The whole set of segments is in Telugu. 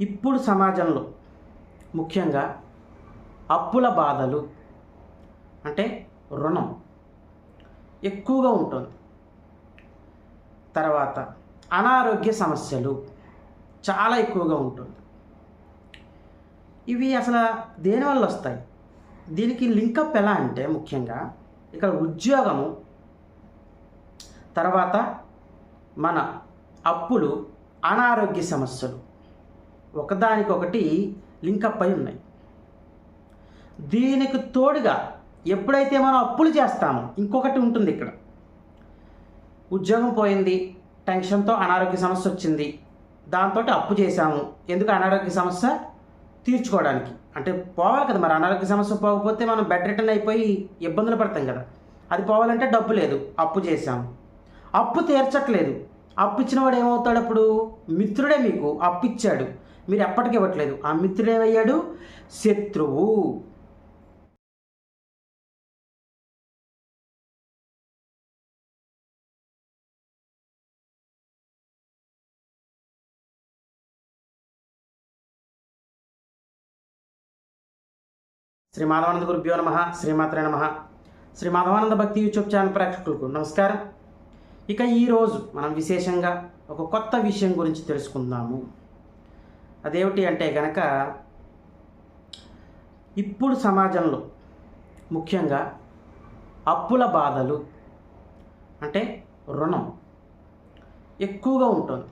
ఇప్పుడు సమాజంలో ముఖ్యంగా అప్పుల బాధలు అంటే రుణం ఎక్కువగా ఉంటుంది. తర్వాత అనారోగ్య సమస్యలు చాలా ఎక్కువగా ఉంటుంది. ఇవి అసలు దేనివల్ల వస్తాయి? దీనికి లింకప్ ఎలా అంటే ముఖ్యంగా ఇక్కడ ఉద్యోగము తర్వాత మన అప్పులు అనారోగ్య సమస్యలు. ఒకదానికొకటి లింకప్ అయి ఉన్నాయి. దీనికి తోడుగా ఎప్పుడైతే మనం అప్పులు చేస్తామో ఇంకొకటి ఉంటుంది ఇక్కడ. ఉద్యోగం పోయింది టెన్షన్తో అనారోగ్య సమస్య వచ్చింది. దాంతో అప్పు చేశాము. ఎందుకు అనారోగ్య సమస్య? తీర్చుకోవడానికి. అంటే పోవాలి కదా మరి అనారోగ్య సమస్య పోకపోతే మనం బెడ్ రిటర్న్ అయిపోయి ఇబ్బందులు పడతాం కదా. అది పోవాలంటే డబ్బు లేదు అప్పు చేశాము. అప్పు తీర్చట్లేదు. అప్పు ఇచ్చిన వాడు ఏమవుతాడు అప్పుడు? మిత్రుడే మీకు అప్పు ఇచ్చాడు. మీరు ఎప్పటికీ ఇవ్వట్లేదు. ఆ మిత్రుడు ఏమయ్యాడు? శత్రువు. శ్రీ మాధవానంద గురుభ్యో నమ. శ్రీమాత్రే నమ. శ్రీ మాధవానంద భక్తి యూట్యూబ్ ఛానల్ ప్రేక్షకులకు నమస్కారం. ఇక ఈరోజు మనం విశేషంగా ఒక కొత్త విషయం గురించి తెలుసుకుందాము. అదేమిటి అంటే కనుక ఇప్పుడు సమాజంలో ముఖ్యంగా అప్పుల బాధలు అంటే రుణం ఎక్కువగా ఉంటుంది.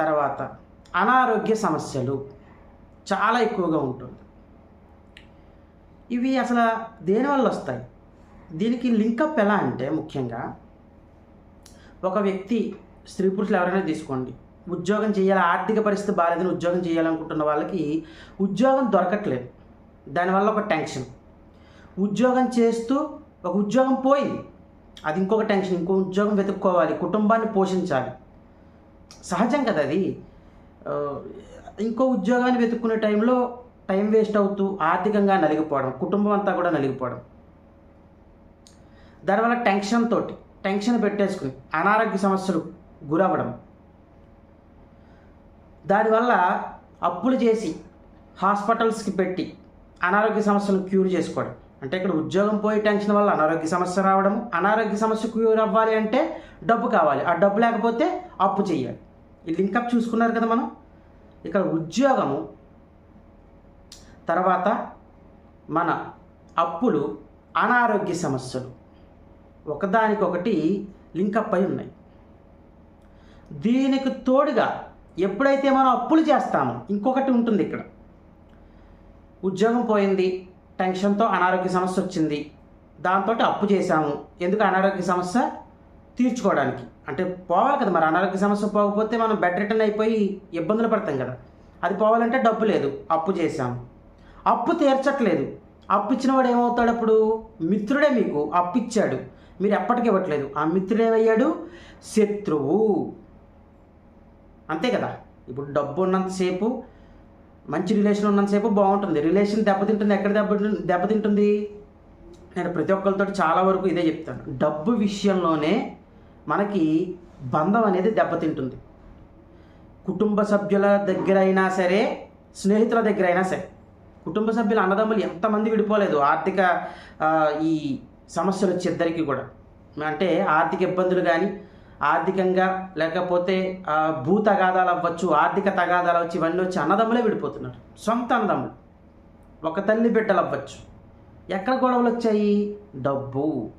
తర్వాత అనారోగ్య సమస్యలు చాలా ఎక్కువగా ఉంటుంది. ఇవి అసలు దేనివల్ల వస్తాయి? దీనికి లింకప్ ఎలా అంటే ముఖ్యంగా ఒక వ్యక్తి స్త్రీ పురుషులు ఎవరైనా తీసుకోండి. ఉద్యోగం చేయాలి ఆర్థిక పరిస్థితి బాగాలేదని ఉద్యోగం చేయాలనుకుంటున్న వాళ్ళకి ఉద్యోగం దొరకట్లేదు. దానివల్ల ఒక టెన్షన్. ఉద్యోగం చేస్తూ ఒక ఉద్యోగం పోయింది. అది ఇంకొక టెన్షన్ ఇంకో ఉద్యోగం వెతుక్కోవాలి కుటుంబాన్ని పోషించాలి. సహజం కదా అది. ఇంకో ఉద్యోగాన్ని వెతుక్కునే టైంలో టైం వేస్ట్ అవుతూ ఆర్థికంగా నలిగిపోవడం కుటుంబం అంతా కూడా నలిగిపోవడం. దానివల్ల టెన్షన్ తోటి టెన్షన్ పెట్టేసుకుని అనారోగ్య సమస్యలు గురవ్వడం. దానివల్ల అప్పులు చేసి హాస్పిటల్స్కి పెట్టి అనారోగ్య సమస్యలను క్యూర్ చేసుకోవడం. అంటే ఇక్కడ ఉద్యోగం పోయే టెన్షన్ వల్ల అనారోగ్య సమస్య రావడం అనారోగ్య సమస్య క్యూర్ అవ్వాలి అంటే డబ్బు కావాలి. ఆ డబ్బు లేకపోతే అప్పు చేయాలి ఈ లింకప్ చూసుకున్నారు కదా మనం? ఇక్కడ ఉద్యోగము తర్వాత మన అప్పులు అనారోగ్య సమస్యలు. ఒకదానికొకటి లింకప్ అయి ఉన్నాయి. దీనికి తోడుగా ఎప్పుడైతే మనం అప్పులు చేస్తామో ఇంకొకటి ఉంటుంది ఇక్కడ. ఉద్యోగం పోయింది టెన్షన్తో అనారోగ్య సమస్య వచ్చింది. దాంతో అప్పు చేశాము. ఎందుకు అనారోగ్య సమస్య? తీర్చుకోవడానికి. అంటే పోవాలి కదా మరి అనారోగ్య సమస్య పోకపోతే మనం బెడ్ రిటర్న్ అయిపోయి ఇబ్బందులు పడతాం కదా. అది పోవాలంటే డబ్బు లేదు అప్పు చేశాము. అప్పు తీర్చట్లేదు. అప్పు ఇచ్చిన వాడు ఏమవుతాడు అప్పుడు? మిత్రుడే మీకు అప్పు ఇచ్చాడు. మీరు ఎప్పటికీ ఇవ్వట్లేదు. ఆ మిత్రుడు ఏమయ్యాడు? శత్రువు. అంతే కదా? ఇప్పుడు డబ్బు ఉన్నంతసేపు మంచి రిలేషన్ ఉన్నంతసేపు బాగుంటుంది. రిలేషన్ దెబ్బతింటుంది. ఎక్కడ దెబ్బ దెబ్బతింటుంది? నేను ప్రతి ఒక్కరితో చాలా వరకు ఇదే చెప్తాను. డబ్బు విషయంలోనే మనకి బంధం అనేది దెబ్బతింటుంది. కుటుంబ సభ్యుల దగ్గర అయినా సరే స్నేహితుల దగ్గర అయినా సరే కుటుంబ సభ్యుల అన్నదమ్ములు ఎంతమంది విడిపోలేదు. ఆర్థిక ఈ సమస్యలు వచ్చి ఇద్దరికి కూడా. అంటే ఆర్థిక ఇబ్బందులు కానీ ఆర్థికంగా లేకపోతే భూ తగాదాలు అవ్వచ్చు ఆర్థిక తగాదాలు వచ్చి ఇవన్నీ వచ్చి అన్నదమ్ములే విడిపోతున్నారు. సొంత అన్నదమ్ములు. ఒక తల్లి బిడ్డలు అవ్వచ్చు ఎక్కడ గొడవలు వచ్చాయి? డబ్బు.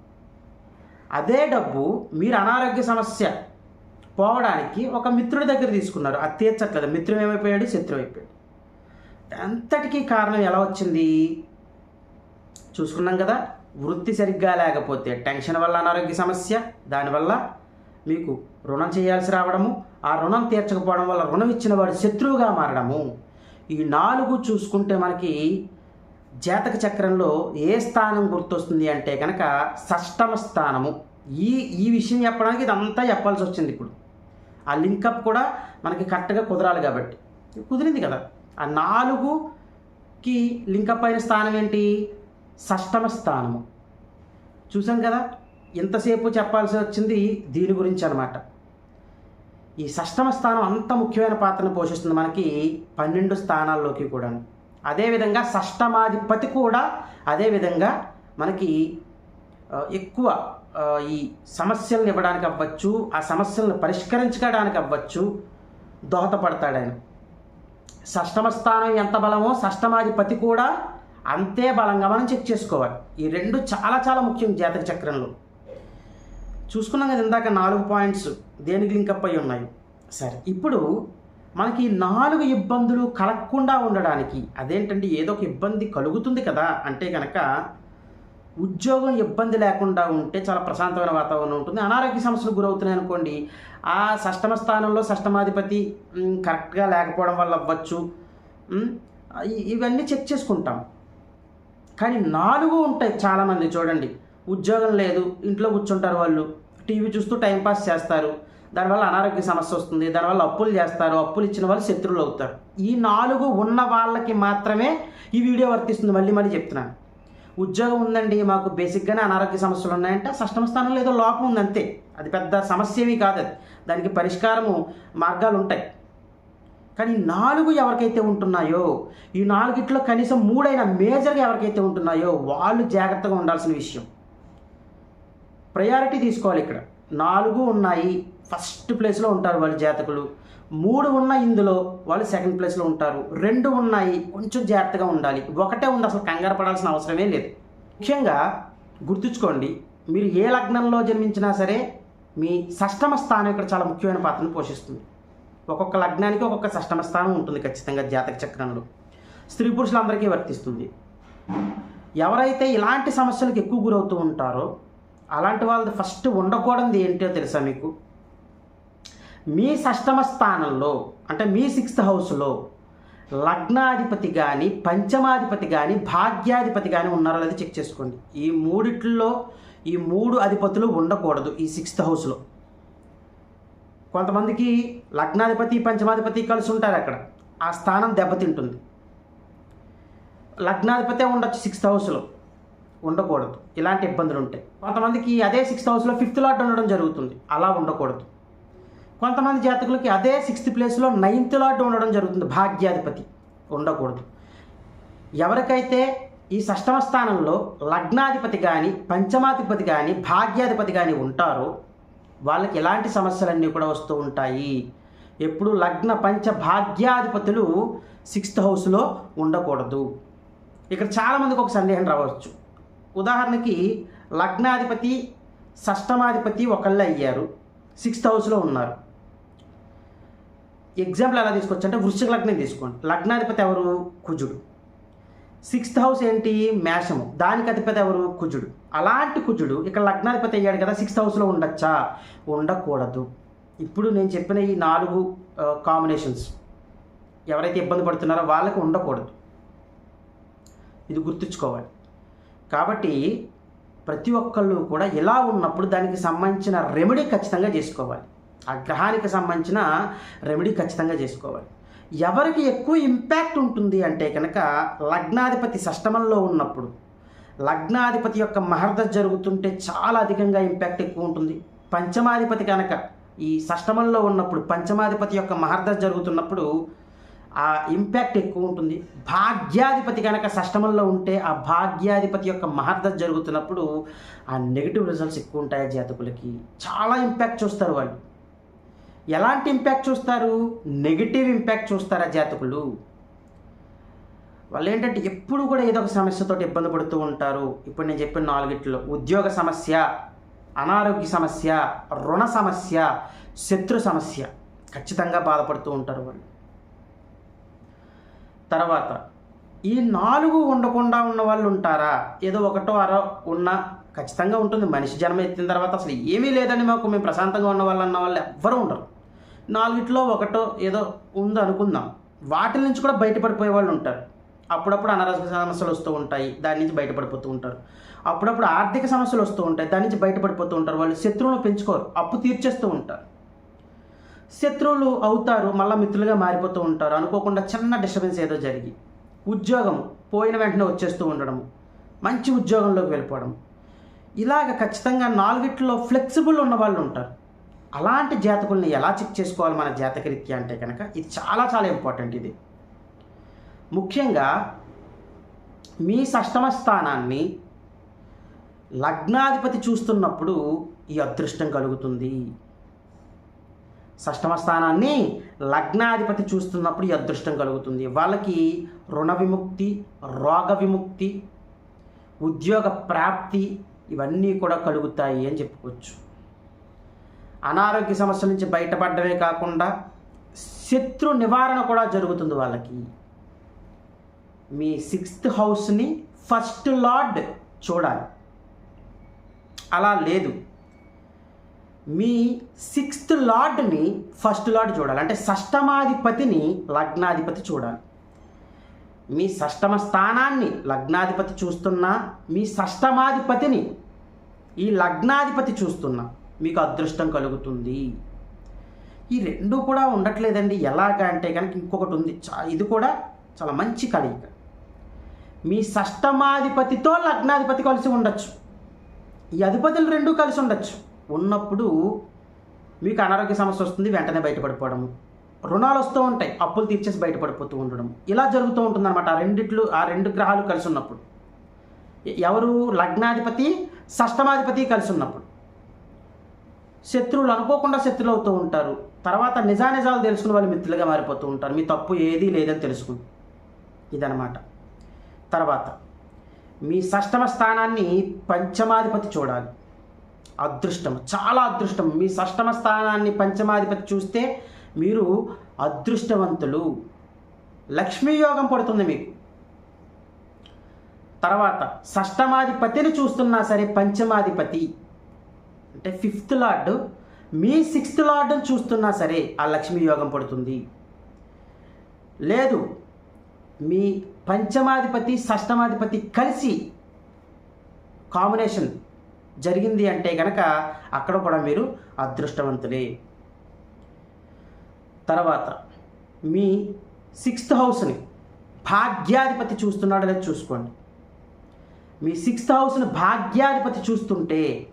అదే డబ్బు మీరు అనారోగ్య సమస్య పోవడానికి ఒక మిత్రుడి దగ్గర తీసుకున్నారు. అది తీర్చట్లేదు. మిత్రం ఏమైపోయాడు? శత్రువు అయిపోయాడు. అంతటికీ కారణం ఎలా వచ్చింది? చూసుకున్నాం కదా వృత్తి సరిగ్గా లేకపోతే టెన్షన్ వల్ల అనారోగ్య సమస్య దానివల్ల మీకు రుణం చేయాల్సి రావడము ఆ రుణం తీర్చకపోవడం వల్ల రుణం ఇచ్చిన వాడు శత్రువుగా మారడము. ఈ నాలుగు చూసుకుంటే మనకి జాతక చక్రంలో ఏ స్థానం గుర్తొస్తుంది అంటే కనుక షష్టమ స్థానము. ఈ ఈ విషయం చెప్పడానికి ఇదంతా చెప్పాల్సి వచ్చింది ఇప్పుడు. ఆ లింకప్ కూడా మనకి కరెక్ట్గా కుదరాలి కాబట్టి. కుదిరింది కదా. ఆ నాలుగుకి లింకప్ అయిన స్థానం ఏంటి? షష్టమ స్థానము. చూసాం కదా? ఇంతసేపు చెప్పాల్సి వచ్చింది దీని గురించి అనమాట ఈ షష్టమ స్థానం అంత ముఖ్యమైన పాత్రను పోషిస్తుంది మనకి పన్నెండు స్థానాల్లోకి కూడా అదేవిధంగా షష్టమాధిపతి కూడా అదేవిధంగా మనకి ఎక్కువ ఈ సమస్యలను ఇవ్వడానికి అవ్వచ్చు ఆ సమస్యలను పరిష్కరించుకోవడానికి అవ్వచ్చు దోహదపడతాడు ఆయన షష్టమ స్థానం ఎంత బలమో షష్టమాధిపతి కూడా అంతే బలంగా మనం చెక్ చేసుకోవాలి. ఈ రెండు చాలా చాలా ముఖ్యం జాతక చక్రంలో. చూసుకున్నాం కదా ఇందాక నాలుగు పాయింట్స్ దేనికి లింకప్ అయి ఉన్నాయి. సరే ఇప్పుడు మనకి నాలుగు ఇబ్బందులు కలగకుండా ఉండడానికి అదేంటంటే ఏదో ఒక ఇబ్బంది కలుగుతుంది కదా అంటే కనుక ఉద్యోగం ఇబ్బంది లేకుండా ఉంటే చాలా ప్రశాంతమైన వాతావరణం ఉంటుంది. అనారోగ్య సమస్యలు గురవుతున్నాయి అనుకోండి ఆ సష్టమ స్థానంలో సష్టమాధిపతి కరెక్ట్గా లేకపోవడం వల్ల అవ్వచ్చు. ఇవన్నీ చెక్ చేసుకుంటాం. కానీ నాలుగు ఉంటాయి చాలామంది చూడండి. ఉద్యోగం లేదు ఇంట్లో కూర్చుంటారు వాళ్ళు. టీవీ చూస్తూ టైంపాస్ చేస్తారు. దానివల్ల అనారోగ్య సమస్య వస్తుంది. దానివల్ల అప్పులు చేస్తారు. అప్పులు ఇచ్చిన వాళ్ళు శత్రువులు అవుతారు. ఈ నాలుగు ఉన్న వాళ్ళకి మాత్రమే ఈ వీడియో వర్తిస్తుంది. మళ్ళీ మళ్ళీ చెప్తున్నాను. ఉద్యోగం ఉందండి. మాకు బేసిక్గానే అనారోగ్య సమస్యలు ఉన్నాయంటే షష్టమ స్థానంలో ఏదో లోపం ఉంది అంతే. అది పెద్ద సమస్య ఏమీ కాదు అది. దానికి పరిష్కారము మార్గాలు ఉంటాయి. కానీ నాలుగు ఎవరికైతే ఉంటున్నాయో ఈ నాలుగిట్లో కనీసం మూడైన మేజర్గా ఎవరికైతే ఉంటున్నాయో వాళ్ళు జాగ్రత్తగా ఉండాల్సిన విషయం. ప్రయారిటీ తీసుకోవాలి ఇక్కడ. నాలుగు ఉన్నాయి. ఫస్ట్ ప్లేస్లో ఉంటారు వాళ్ళ జాతకులు. మూడు ఉన్న ఇందులో వాళ్ళు సెకండ్ ప్లేస్లో ఉంటారు. రెండు ఉన్నాయి. కొంచెం జాగ్రత్తగా ఉండాలి. ఒకటే ఉంది అసలు కంగారు పడాల్సిన అవసరమే లేదు. ముఖ్యంగా గుర్తుంచుకోండి మీరు ఏ లగ్నంలో జన్మించినా సరే మీ షష్టమ స్థానం ఇక్కడ చాలా ముఖ్యమైన పాత్రను పోషిస్తుంది. ఒక్కొక్క లగ్నానికి ఒక్కొక్క షష్టమ స్థానం ఉంటుంది ఖచ్చితంగా జాతక చక్రంలో. స్త్రీ పురుషులందరికీ వర్తిస్తుంది. ఎవరైతే ఇలాంటి సమస్యలకు ఎక్కువ గురవుతూ ఉంటారో అలాంటి వాళ్ళది ఫస్ట్ ఉండకూడదు ఏంటో తెలుసా మీకు? మీ షష్టమ స్థానంలో అంటే మీ సిక్స్త్ హౌస్లో లగ్నాధిపతి కానీ పంచమాధిపతి కానీ భాగ్యాధిపతి కానీ ఉన్నారో లేదో చెక్ చేసుకోండి. ఈ మూడిట్లో ఈ మూడు అధిపతులు ఉండకూడదు ఈ సిక్స్త్ హౌస్లో. కొంతమందికి లగ్నాధిపతి పంచమాధిపతి కలిసి ఉంటారు అక్కడ. ఆ స్థానం దెబ్బతింటుంది. లగ్నాధిపతే ఉండొచ్చు సిక్స్త్ హౌస్లో. ఉండకూడదు. ఇలాంటి ఇబ్బందులు ఉంటాయి. కొంతమందికి అదే సిక్స్త్ హౌస్లో ఫిఫ్త్ లాట్ ఉండడం జరుగుతుంది. అలా ఉండకూడదు. కొంతమంది జాతకులకి అదే సిక్స్త్ ప్లేస్లో నైన్త్ లాట్ ఉండడం జరుగుతుంది. భాగ్యాధిపతి. ఉండకూడదు. ఎవరికైతే ఈ షష్టమ స్థానంలో లగ్నాధిపతి కానీ పంచమాధిపతి కానీ భాగ్యాధిపతి కానీ ఉంటారో వాళ్ళకి ఎలాంటి సమస్యలన్నీ కూడా వస్తూ ఉంటాయి. ఎప్పుడు లగ్న పంచ భాగ్యాధిపతులు సిక్స్త్ హౌస్లో ఉండకూడదు. ఇక్కడ చాలామందికి ఒక సందేహం రావచ్చు. ఉదాహరణకి లగ్నాధిపతి షష్టమాధిపతి ఒకళ్ళే అయ్యారు. సిక్స్త్ హౌస్లో ఉన్నారు. ఎగ్జాంపుల్ ఎలా తీసుకోవచ్చు అంటే వృశ్చిక లగ్నం తీసుకోండి. లగ్నాధిపతి ఎవరు? కుజుడు. సిక్స్త్ హౌస్ ఏంటి? మేషము. దానికి అధిపతి ఎవరు? కుజుడు. అలాంటి కుజుడు ఇక్కడ లగ్నాధిపతి అయ్యాడు కదా సిక్స్త్ హౌస్లో ఉండొచ్చా? ఉండకూడదు. ఇప్పుడు నేను చెప్పిన ఈ నాలుగు కాంబినేషన్స్ ఎవరైతే ఇబ్బంది పడుతున్నారో వాళ్ళకి ఉండకూడదు. ఇది గుర్తుంచుకోవాలి. కాబట్టి ప్రతి ఒక్కళ్ళు కూడా ఇలా ఉన్నప్పుడు దానికి సంబంధించిన రెమెడీ ఖచ్చితంగా చేసుకోవాలి. ఆ గ్రహానికి సంబంధించిన రెమెడీ ఖచ్చితంగా చేసుకోవాలి. ఎవరికి ఎక్కువ ఇంపాక్ట్ ఉంటుంది అంటే కనుక లగ్నాధిపతి సష్టమంలో ఉన్నప్పుడు లగ్నాధిపతి యొక్క మహర్ద జరుగుతుంటే చాలా అధికంగా ఇంపాక్ట్ ఎక్కువ ఉంటుంది. పంచమాధిపతి కనుక ఈ సష్టమంలో ఉన్నప్పుడు పంచమాధిపతి యొక్క మహర్ద జరుగుతున్నప్పుడు ఆ ఇంపాక్ట్ ఎక్కువ ఉంటుంది. భాగ్యాధిపతి కనుక సష్టమంలో ఉంటే ఆ భాగ్యాధిపతి యొక్క మహర్ద జరుగుతున్నప్పుడు ఆ నెగిటివ్ రిజల్ట్స్ ఎక్కువ ఉంటాయి ఆ జాతకులకి? చాలా ఇంపాక్ట్ చూస్తారు వాళ్ళు. ఎలాంటి ఇంపాక్ట్ చూస్తారు? నెగిటివ్ ఇంపాక్ట్ చూస్తారు ఆ జాతకులు? వాళ్ళు ఏంటంటే ఎప్పుడు కూడా ఏదో ఒక సమస్యతో ఇబ్బంది పడుతూ ఉంటారు. ఇప్పుడు నేను చెప్పిన నాలుగిట్లో ఉద్యోగ సమస్య అనారోగ్య సమస్య రుణ సమస్య శత్రు సమస్య ఖచ్చితంగా బాధపడుతూ ఉంటారు వాళ్ళు. తర్వాత ఈ నాలుగు ఉండకుండా ఉన్న వాళ్ళు ఉంటారా? ఏదో ఒకటో అరో ఉన్న ఖచ్చితంగా ఉంటుంది. మనిషి జన్మ ఎత్తిన తర్వాత అసలు ఏమీ లేదని మాకు. మేము ప్రశాంతంగా ఉన్న వాళ్ళు అన్న వాళ్ళు ఎవ్వరూ ఉండరు. నాలుగిట్లో ఒకటో ఏదో ఉందో అనుకుందాం. వాటి నుంచి కూడా బయటపడిపోయే వాళ్ళు ఉంటారు. అప్పుడప్పుడు అనారోగ్య సమస్యలు వస్తూ ఉంటాయి. దాని నుంచి బయటపడిపోతూ ఉంటారు. అప్పుడప్పుడు ఆర్థిక సమస్యలు వస్తూ ఉంటాయి. దాని నుంచి బయటపడిపోతూ ఉంటారు. వాళ్ళు శత్రువులను పెంచుకోరు. అప్పు తీర్చేస్తూ ఉంటారు. శత్రువులు అవుతారు మళ్ళీ మిత్రులుగా మారిపోతూ ఉంటారు. అనుకోకుండా చిన్న డిస్టర్బెన్స్ ఏదో జరిగి ఉద్యోగం పోయిన వెంటనే వచ్చేస్తూ ఉండడం మంచి ఉద్యోగంలోకి వెళ్ళిపోవడం. ఇలాగ ఖచ్చితంగా నాలుగిట్లో ఫ్లెక్సిబుల్ ఉన్న వాళ్ళు ఉంటారు. అలాంటి జాతకుల్ని ఎలా చెక్ చేసుకోవాలి మన జాతకరీత్యా అంటే కనుక ఇది చాలా చాలా ఇంపార్టెంట్ ఇది. ముఖ్యంగా మీ షష్టమ స్థానాన్ని లగ్నాధిపతి చూస్తున్నప్పుడు ఈ అదృష్టం కలుగుతుంది. షష్టమ స్థానాన్ని లగ్నాధిపతి చూస్తున్నప్పుడు ఈ అదృష్టం కలుగుతుంది. వాళ్ళకి రుణ విముక్తి రోగ విముక్తి ఉద్యోగ ప్రాప్తి ఇవన్నీ కూడా కలుగుతాయి అని చెప్పుకోవచ్చు. అనారోగ్య సమస్యల నుంచి బయటపడ్డమే కాకుండా శత్రు నివారణ కూడా జరుగుతుంది వాళ్ళకి. మీ సిక్స్త్ హౌస్ని ఫస్ట్ లార్డ్ చూడాలి. అలా లేదు. మీ సిక్స్త్ లార్డ్ని ఫస్ట్ లార్డ్ చూడాలి. అంటే షష్టమాధిపతిని లగ్నాధిపతి చూడాలి. మీ షష్టమ స్థానాన్ని లగ్నాధిపతి చూస్తున్నా మీ షష్టమాధిపతిని ఈ లగ్నాధిపతి చూస్తున్నా మీకు అదృష్టం కలుగుతుంది. ఈ రెండు కూడా ఉండట్లేదండి. ఎలాగ అంటే కనుక ఇంకొకటి ఉంది. చా- ఇది కూడా చాలా మంచి కలయిక. మీ షష్టమాధిపతితో లగ్నాధిపతి కలిసి ఉండొచ్చు. ఈ అధిపతులు రెండు కలిసి ఉండొచ్చు. ఉన్నప్పుడు మీకు అనారోగ్య సమస్య వస్తుంది వెంటనే బయటపడిపోవడము రుణాలు వస్తూ ఉంటాయి అప్పులు తీర్చేసి బయటపడిపోతూ ఉండడం. ఇలా జరుగుతూ ఉంటుంది అనమాట ఆ రెండిట్లు ఆ రెండు గ్రహాలు కలిసి ఉన్నప్పుడు. ఎవరు? లగ్నాధిపతి షష్టమాధిపతి కలిసి ఉన్నప్పుడు. శత్రువులు అనుకోకుండా శత్రువులు అవుతూ ఉంటారు. తర్వాత నిజానిజాలు తెలుసుకుని వాళ్ళు మిత్రులుగా మారిపోతూ ఉంటారు. మీ తప్పు ఏదీ లేదని తెలుసుకుని ఇదనమాట తర్వాత మీ షష్టమ స్థానాన్ని పంచమాధిపతి చూడాలి. అదృష్టం చాలా అదృష్టం. మీ షష్టమ స్థానాన్ని పంచమాధిపతి చూస్తే మీరు అదృష్టవంతులు. లక్ష్మీ యోగం పడుతుంది మీకు. తర్వాత షష్టమాధిపతిని చూస్తున్నా సరే పంచమాధిపతి. అంటే ఫిఫ్త్ లార్డ్ మీ సిక్స్త్ లార్డ్ని చూస్తున్నా సరే ఆ లక్ష్మీ యోగం పడుతుంది. లేదు మీ పంచమాధిపతి షష్టమాధిపతి కలిసి కాంబినేషన్ జరిగింది అంటే కనుక అక్కడ కూడా మీరు అదృష్టవంతులే. తర్వాత మీ సిక్స్త్ హౌస్ని భాగ్యాధిపతి చూస్తున్నాడు అనేది చూసుకోండి. మీ సిక్స్త్ హౌస్ని భాగ్యాధిపతి చూస్తుంటే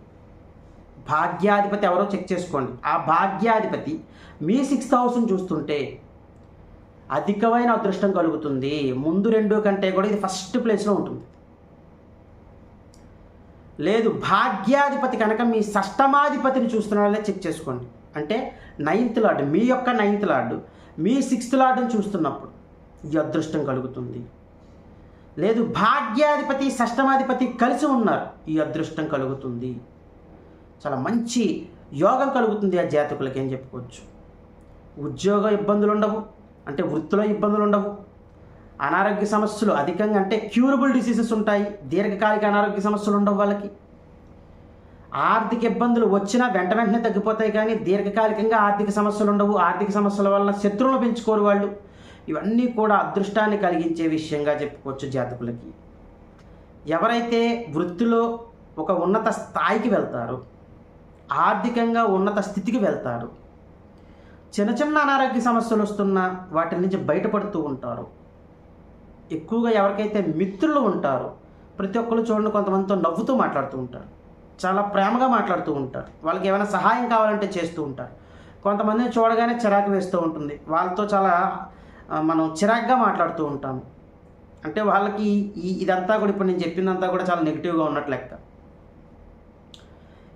భాగ్యాధిపతి ఎవరో చెక్ చేసుకోండి. ఆ భాగ్యాధిపతి మీ సిక్స్త్ హౌస్ని చూస్తుంటే అధికమైన అదృష్టం కలుగుతుంది. ముందు రెండు కంటే కూడా ఇది ఫస్ట్ ప్లేస్లో ఉంటుంది. లేదు భాగ్యాధిపతి కనుక మీ షష్టమాధిపతిని చూస్తున్నాడో చెక్ చేసుకోండి. అంటే నైన్త్ లార్డ్ మీ యొక్క నైన్త్ లార్డు మీ సిక్స్త్ లార్డుని చూస్తున్నప్పుడు ఈ అదృష్టం కలుగుతుంది. లేదు భాగ్యాధిపతి షష్టమాధిపతి కలిసి ఉన్నారు ఈ అదృష్టం కలుగుతుంది. చాలా మంచి యోగం కలుగుతుంది ఆ జాతకులకి ఏం చెప్పుకోవచ్చు. ఉద్యోగ ఇబ్బందులు ఉండవు అంటే వృత్తిలో ఇబ్బందులు ఉండవు అనారోగ్య సమస్యలు అధికంగా అంటే క్యూరబుల్ డిసీజెస్ ఉంటాయి. దీర్ఘకాలిక అనారోగ్య సమస్యలు ఉండవు వాళ్ళకి. ఆర్థిక ఇబ్బందులు వచ్చినా వెంట వెంటనే తగ్గిపోతాయి కానీ దీర్ఘకాలికంగా ఆర్థిక సమస్యలు ఉండవు. ఆర్థిక సమస్యల వలన శత్రువులు పెంచుకోరు వాళ్ళు. ఇవన్నీ కూడా అదృష్టాన్ని కలిగించే విషయంగా చెప్పుకోవచ్చు జాతకులకి. ఎవరైతే వృత్తిలో ఒక ఉన్నత స్థాయికి వెళ్తారో ఆర్థికంగా ఉన్నత స్థితికి వెళ్తారు చిన్న చిన్న అనారోగ్య సమస్యలు వస్తున్నా వాటి నుంచి బయటపడుతూ ఉంటారు. ఎక్కువగా ఎవరికైతే మిత్రులు ఉంటారో ప్రతి ఒక్కరు చూడండి కొంతమందితో నవ్వుతూ మాట్లాడుతూ ఉంటారు. చాలా ప్రేమగా మాట్లాడుతూ ఉంటారు. వాళ్ళకి ఏమైనా సహాయం కావాలంటే చేస్తూ ఉంటారు. కొంతమందిని చూడగానే చిరాకు వేస్తూ ఉంటుంది. వాళ్ళతో చాలా మనం చిరాగ్గా మాట్లాడుతూ ఉంటాము. అంటే వాళ్ళకి ఈ ఇదంతా కూడా ఇప్పుడు నేను చెప్పిందంతా కూడా చాలా నెగిటివ్గా ఉన్నట్లు లెక్క.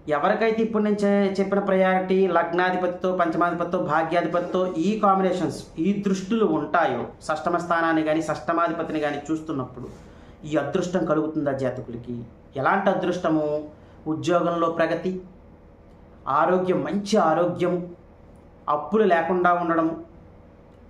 ఎవరికైతే ఇప్పుడు నేను చెప్పిన ప్రయారిటీ లగ్నాధిపతితో పంచమాధిపతితో భాగ్యాధిపతితో ఈ కాంబినేషన్స్ ఈ దృష్టులు ఉంటాయో షష్టమ స్థానాన్ని కానీ షష్టమాధిపతిని కానీ చూస్తున్నప్పుడు ఈ అదృష్టం కలుగుతుంది జాతకులకి? ఎలాంటి అదృష్టము? ఉద్యోగంలో ప్రగతి ఆరోగ్యం మంచి ఆరోగ్యం అప్పులు లేకుండా ఉండడం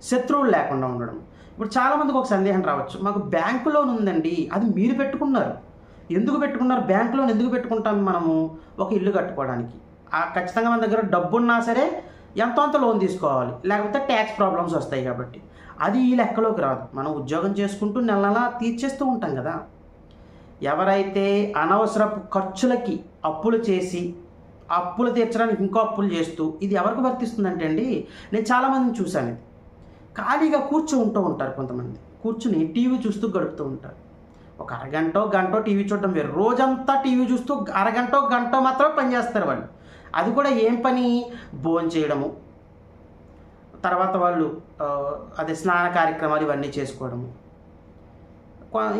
శత్రువులు లేకుండా ఉండడం ఇప్పుడు చాలామందికి ఒక సందేహం రావచ్చు. మాకు బ్యాంకు లోన్ ఉందండి అది మీరు పెట్టుకున్నారు. ఎందుకు పెట్టుకున్నారు? బ్యాంక్ లోన్ ఎందుకు పెట్టుకుంటాం మనము? ఒక ఇల్లు కట్టుకోవడానికి. ఆ ఖచ్చితంగా మన దగ్గర డబ్బు ఉన్నా సరే ఎంతో అంత లోన్ తీసుకోవాలి. లేకపోతే ట్యాక్స్ ప్రాబ్లమ్స్ వస్తాయి కాబట్టి. అది ఈ లెక్కలోకి రాదు. మనం ఉద్యోగం చేసుకుంటూ నెల నెలా తీర్చేస్తూ ఉంటాం కదా. ఎవరైతే అనవసరపు ఖర్చులకి అప్పులు చేసి అప్పులు తీర్చడానికి ఇంకో అప్పులు చేస్తూ ఇది ఎవరికి వర్తిస్తుందంటే అండి నేను చాలామందిని చూశాను ఇది. ఖాళీగా కూర్చుంటూ ఉంటారు కొంతమంది. కూర్చుని టీవీ చూస్తూ గడుపుతూ ఉంటారు. ఒక అరగంటో గంటో టీవీ చూడడం వేరు. రోజంతా టీవీ చూస్తూ అరగంటో గంటో మాత్రం పనిచేస్తారు వాళ్ళు. అది కూడా ఏం పని? భోజనం చేయడము. తర్వాత వాళ్ళు అదే స్నాన కార్యక్రమాలు ఇవన్నీ చేసుకోవడము.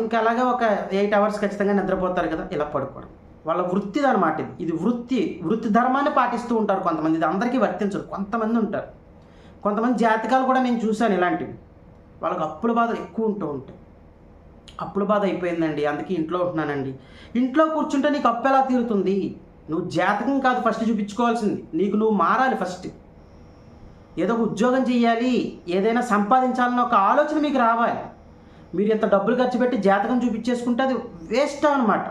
ఇంకా అలాగే ఒక ఎయిట్ అవర్స్ ఖచ్చితంగా నిద్రపోతారు కదా ఇలా పడుకోవడం. వాళ్ళ వృత్తి అనమాట ఇది. ఇది వృత్తి వృత్తి ధర్మాన్ని పాటిస్తూ ఉంటారు కొంతమంది. ఇది అందరికీ వర్తించరు కొంతమంది ఉంటారు. కొంతమంది జాతకాలు కూడా నేను చూశాను ఇలాంటివి. వాళ్ళకి అప్పుల బాధలు ఎక్కువ ఉంటూ ఉంటాయి. అప్పుల బాధ అయిపోయిందండి. అందుకే ఇంట్లో ఉంటున్నానండి. ఇంట్లో కూర్చుంటే నీకు అప్పు ఎలా తీరుతుంది? నువ్వు జాతకం కాదు ఫస్ట్ చూపించుకోవాల్సింది. నీకు నువ్వు మారాలి ఫస్ట్ ఏదో ఒక ఉద్యోగం చేయాలి ఏదైనా సంపాదించాలన్న ఒక ఆలోచన మీకు రావాలి. మీరు ఎంత డబ్బులు ఖర్చు పెట్టి జాతకం చూపించేసుకుంటే అది వేస్ట్ అనమాట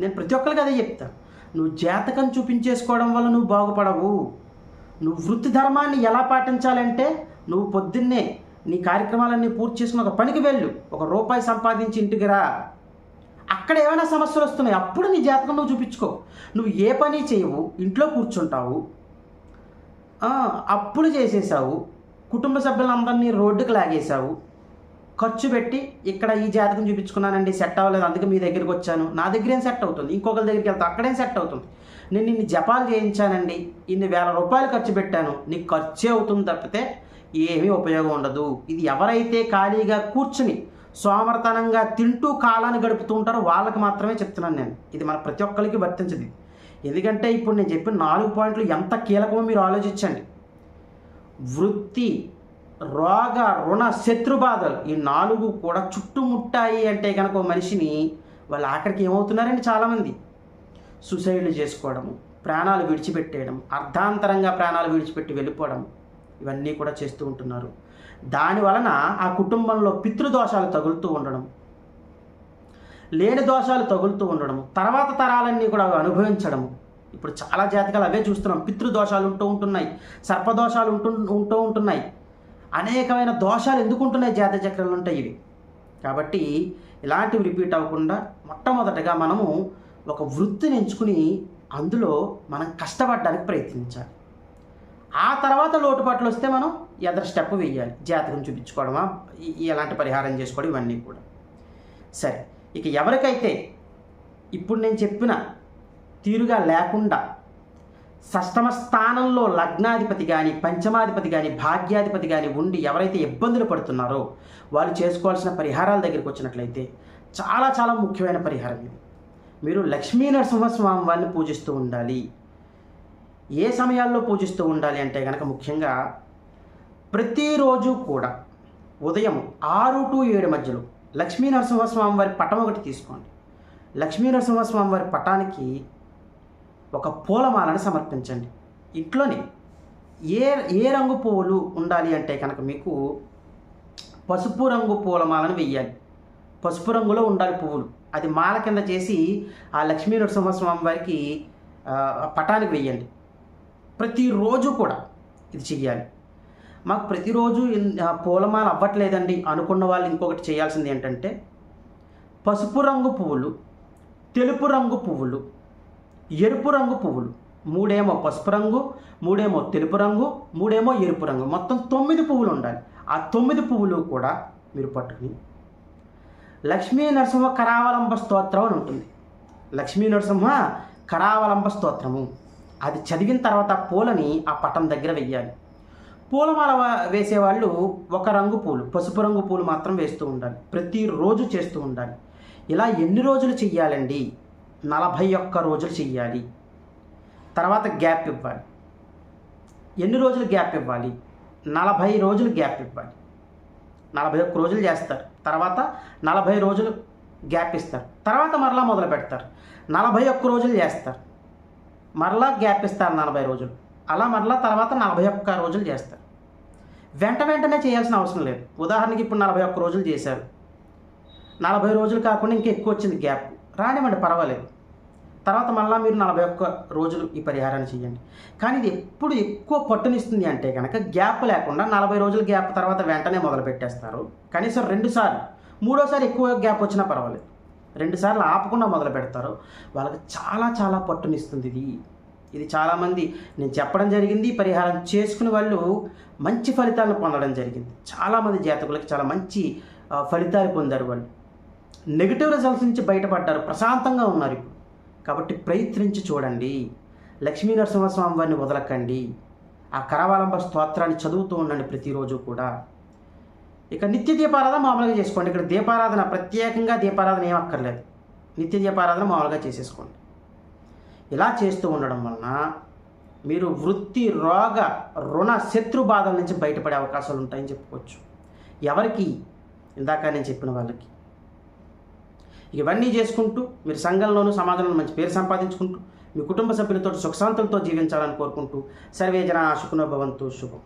నేను ప్రతి ఒక్కరికి అదే చెప్తాను నువ్వు జాతకం చూపించేసుకోవడం వల్ల నువ్వు బాగుపడవు. నువ్వు వృత్తి ధర్మాన్ని ఎలా పాటించాలంటే నువ్వు పొద్దున్నే నీ కార్యక్రమాలన్నీ పూర్తి చేసుకుని ఒక పనికి వెళ్ళు. ఒక రూపాయి సంపాదించి ఇంటికి రా. అక్కడ ఏమైనా సమస్యలు వస్తున్నాయి అప్పుడు నీ జాతకం నువ్వు చూపించుకో. నువ్వు ఏ పని చేయవు ఇంట్లో కూర్చుంటావు. అప్పులు చేసేసావు. కుటుంబ సభ్యులందరినీ రోడ్డుకి లాగేశావు. ఖర్చు పెట్టి ఇక్కడ ఈ జాతకం చూపించుకున్నానండి సెట్ అవ్వలేదు అందుకే మీ దగ్గరికి వచ్చాను. నా దగ్గర ఏం సెట్ అవుతుంది? ఇంకొకరి దగ్గరికి వెళ్తా అక్కడేం సెట్ అవుతుంది? నేను ఇన్ని జపాలు చేయించానండి ఇన్ని వేల రూపాయలు ఖర్చు పెట్టాను నీకు ఖర్చే అవుతుంది తప్పితే ఏమీ ఉపయోగం ఉండదు. ఇది ఎవరైతే ఖాళీగా కూర్చుని సోమరతనంగా తింటూ కాలాన్ని గడుపుతూ ఉంటారో వాళ్ళకి మాత్రమే చెప్తున్నాను నేను. ఇది మన ప్రతి ఒక్కరికి వర్తించదు. ఎందుకంటే ఇప్పుడు నేను చెప్పిన నాలుగు పాయింట్లు ఎంత కీలకమో మీరు ఆలోచించండి. వృత్తి రోగ రుణ శత్రు బాధలు ఈ నాలుగు కూడా చుట్టుముట్టాయి అంటే కనుక మనిషిని వాళ్ళు ఆఖరికి ఏమవుతున్నారండి చాలామంది? సూసైడ్లు చేసుకోవడము ప్రాణాలు విడిచిపెట్టేయడం అర్ధాంతరంగా ప్రాణాలు విడిచిపెట్టి వెళ్ళిపోవడం ఇవన్నీ కూడా చేస్తూ ఉంటున్నారు. దాని వలన ఆ కుటుంబంలో పితృదోషాలు తగులుతూ ఉండడం లేని దోషాలు తగులుతూ ఉండడం తర్వాత తరాలన్నీ కూడా అనుభవించడము ఇప్పుడు చాలా జాతకాలు అవే చూస్తున్నాం. పితృదోషాలు ఉంటూ ఉంటున్నాయి సర్పదోషాలు ఉంటూ ఉంటూ ఉంటున్నాయి. అనేకమైన దోషాలు ఎందుకు ఉంటున్నాయి? జాత చక్రాలు ఉంటాయి ఇవి. కాబట్టి ఇలాంటివి రిపీట్ అవ్వకుండా మొట్టమొదటగా మనము ఒక వృత్తిని ఎంచుకుని అందులో మనం కష్టపడడానికి ప్రయత్నించాలి. ఆ తర్వాత లోటుపాట్లు వస్తే మనం ఎదర స్టెప్ వేయాలి. జాతకం చూపించుకోవడమా? ఎలాంటి పరిహారం చేసుకోవడం ఇవన్నీ కూడా. సరే ఇక ఎవరికైతే ఇప్పుడు నేను చెప్పిన తీరుగా లేకుండా షష్టమ స్థానంలో లగ్నాధిపతి కానీ పంచమాధిపతి కానీ భాగ్యాధిపతి కానీ ఉండి ఎవరైతే ఇబ్బందులు పడుతున్నారో వాళ్ళు చేసుకోవాల్సిన పరిహారాల దగ్గరికి వచ్చినట్లయితే చాలా చాలా ముఖ్యమైన పరిహారం ఇది. మీరు లక్ష్మీ నరసింహస్వామి వారిని పూజిస్తూ ఉండాలి. ఏ సమయాల్లో పూజిస్తూ ఉండాలి అంటే కనుక ముఖ్యంగా ప్రతిరోజు కూడా ఉదయం ఆరు టు ఏడు మధ్యలో లక్ష్మీ నరసింహస్వామి వారి పటం ఒకటి తీసుకోండి. లక్ష్మీ నరసింహస్వామి వారి పటానికి ఒక పూలమాలను సమర్పించండి. ఇంట్లోనే ఏ ఏ రంగు పువ్వులు ఉండాలి అంటే కనుక మీకు పసుపు రంగు పూలమాలను వెయ్యాలి. పసుపు రంగులో ఉండాలి పువ్వులు. అది మాల కింద చేసి ఆ లక్ష్మీ నరసింహస్వామి వారికి పటానికి వెయ్యండి. ప్రతిరోజు కూడా ఇది చెయ్యాలి. మాకు ప్రతిరోజు పూలమాల అవ్వట్లేదండి అనుకున్న వాళ్ళు ఇంకొకటి చేయాల్సింది ఏంటంటే పసుపు రంగు పువ్వులు తెలుపు రంగు పువ్వులు ఎరుపు రంగు పువ్వులు మూడేమో పసుపు రంగు మూడేమో తెలుపు రంగు మూడేమో ఎరుపు రంగు. మొత్తం తొమ్మిది పువ్వులు ఉండాలి. ఆ తొమ్మిది పువ్వులు కూడా మీరు పట్టుకుని లక్ష్మీ నరసింహ కరావలంబ స్తోత్రం అని ఉంటుంది. లక్ష్మీ నరసింహ కరావలంబ స్తోత్రము. అది చదివిన తర్వాత పూలని ఆ పటం దగ్గర వెయ్యాలి. పూలమాల వేసేవాళ్ళు ఒక రంగు పూలు పసుపు రంగు పూలు మాత్రం వేస్తూ ఉండాలి. ప్రతిరోజు చేస్తూ ఉండాలి. ఇలా ఎన్ని రోజులు చెయ్యాలండి? నలభై ఒక్క రోజులు చెయ్యాలి. తర్వాత గ్యాప్ ఇవ్వాలి. ఎన్ని రోజులు గ్యాప్ ఇవ్వాలి? నలభై రోజులు గ్యాప్ ఇవ్వాలి. నలభై ఒక్క రోజులు చేస్తారు. తర్వాత నలభై రోజులు గ్యాప్ ఇస్తారు. తర్వాత మరలా మొదలు పెడతారు. నలభై ఒక్క రోజులు చేస్తారు. మరలా గ్యాప్ ఇస్తారు నలభై రోజులు. అలా మరలా తర్వాత నలభై ఒక్క రోజులు చేస్తారు. వెంట వెంటనే చేయాల్సిన అవసరం లేదు. ఉదాహరణకి ఇప్పుడు నలభై ఒక్క రోజులు చేశారు. నలభై రోజులు కాకుండా ఇంకా ఎక్కువ వచ్చింది గ్యాప్. రానివ్వండి పర్వాలేదు. తర్వాత మళ్ళీ మీరు నలభై ఒక్క రోజులు ఈ పరిహారాన్ని చేయండి. కానీ ఇది ఎప్పుడు ఎక్కువ పట్టునిస్తుంది అంటే కనుక గ్యాప్ లేకుండా నలభై రోజుల గ్యాప్ తర్వాత వెంటనే మొదలు పెట్టేస్తారు కనీసం రెండు సార్లు. మూడోసారి ఎక్కువ గ్యాప్ వచ్చినా పర్వాలేదు. రెండుసార్లు ఆపకుండా మొదలు పెడతారు. వాళ్ళకి చాలా చాలా పట్టునిస్తుంది ఇది. ఇది చాలామంది నేను చెప్పడం జరిగింది పరిహారం చేసుకునే వాళ్ళు మంచి ఫలితాలను పొందడం జరిగింది. చాలామంది జాతకులకి చాలా మంచి ఫలితాలు పొందారు వాళ్ళు. నెగిటివ్ రిజల్ట్స్ నుంచి బయటపడ్డారు. ప్రశాంతంగా ఉన్నారు ఇప్పుడు. కాబట్టి ప్రయత్నించి చూడండి. లక్ష్మీ నరసింహస్వామి వారిని వదలకండి. ఆ కరవాలంబ స్తోత్రాన్ని చదువుతూ ఉండండి ప్రతిరోజు కూడా. ఇక నిత్య దీపారాధన మామూలుగా చేసుకోండి. ఇక్కడ దీపారాధన ప్రత్యేకంగా దీపారాధన ఏం అక్కర్లేదు. నిత్య దీపారాధన మామూలుగా చేసేసుకోండి. ఇలా చేస్తూ ఉండడం వలన మీరు వృత్తి రోగ రుణ శత్రు బాధల నుంచి బయటపడే అవకాశాలు ఉంటాయని చెప్పుకోవచ్చు. ఎవరికి? ఇందాక నేను చెప్పిన వాళ్ళకి. ఇవన్నీ చేసుకుంటూ మీరు సంఘంలోనూ సమాజంలో మంచి పేరు సంపాదించుకుంటూ మీ కుటుంబ సభ్యులతో సుఖశాంతులతో జీవించాలని కోరుకుంటూ సర్వే జన భవంతు శుభం.